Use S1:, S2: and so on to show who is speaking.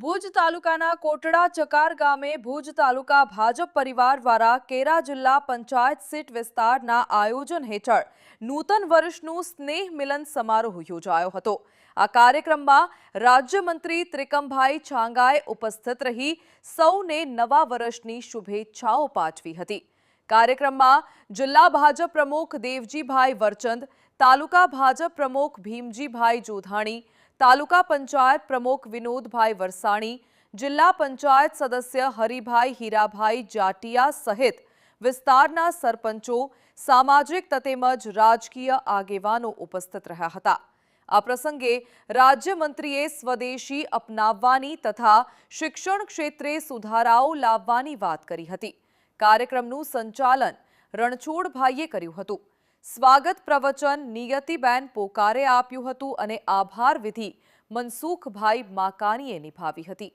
S1: ભુજ તાલુકાના કોટડા ચકાર ગામે ભુજ તાલુકા ભાજપ પરિવાર દ્વારા કેરા જિલ્લા પંચાયત સીટ વિસ્તારના આયોજન હેઠળ નૂતન વર્ષનું સ્નેહ મિલન સમારોહ યોજાયો હતો. આ કાર્યક્રમમાં રાજ્યમંત્રી ત્રિકમભાઈ છાંગાએ ઉપસ્થિત રહી સૌને નવા વર્ષની શુભેચ્છાઓ પાઠવી હતી. કાર્યક્રમમાં જિલ્લા ભાજપ પ્રમુખ દેવજીભાઈ વરચંદ તાલુકા ભાજપ પ્રમુખ ભીમજીભાઈ જોધાણી, તાલુકા પંચાયત પ્રમુખ વિનોદભાઈ વરસાણી, જિલ્લા પંચાયત સદસ્ય હરિભાઈ હીરાભાઈ જાટિયા સહિત વિસ્તારના સરપંચો, સામાજિક તેમજ રાજકીય આગેવાનો ઉપસ્થિત રહ્યા હતા. આ પ્રસંગે રાજ્યમંત્રીએ સ્વદેશી અપનાવવાની તથા શિક્ષણ ક્ષેત્રે સુધારાઓ લાવવાની વાત કરી હતી. કાર્યક્રમનું સંચાલન રણછોડભાઈએ કર્યું હતું. સ્વાગત પ્રવચન નિયતિબેન પોકારે આપ્યું હતું અને આભાર વિધિ મનસુખભાઈ માકાનીએ નિભાવી હતી.